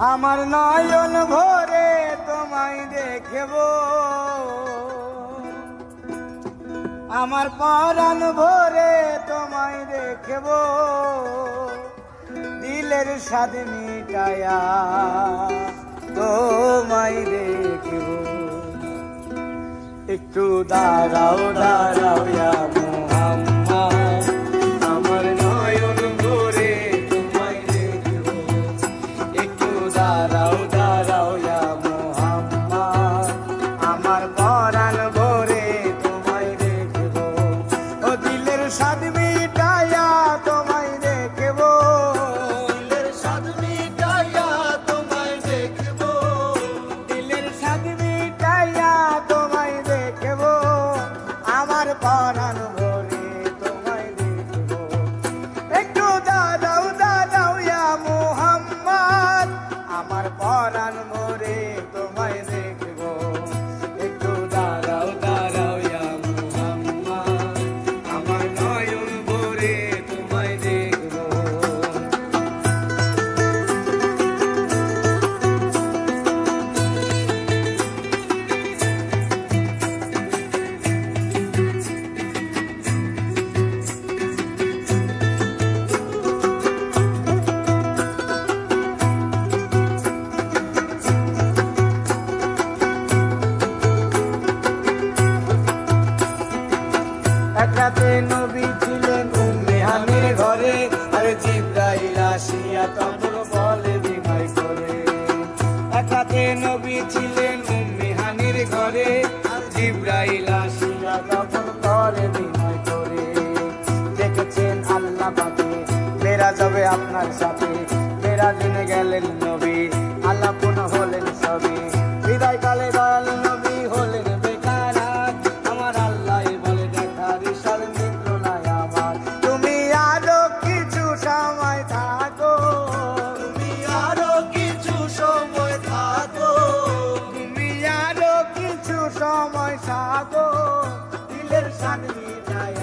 আমার নয়ন ভরে তোমায় দেখব। আমার পরাণ ভরে তোমায় দেখব। দিলের স্বাদ মিটায়া তোমায় দেখব। একটু দাঁড়াও দাঁড়াও একটু দাঁড়াও রাতে নবী ছিলেন মেহানির ঘরে। জিব্রাইল আসিয়া করে বিনয় করে, দেখেছেন আল্লাহ পাকে, মেরা যাবে আপনার সাথে। মেরা দিনে গেলেন নবী আল্লাহ পুনঃ হলেন সবই বিদায় সময় থাকো দিলের শান্তি যায়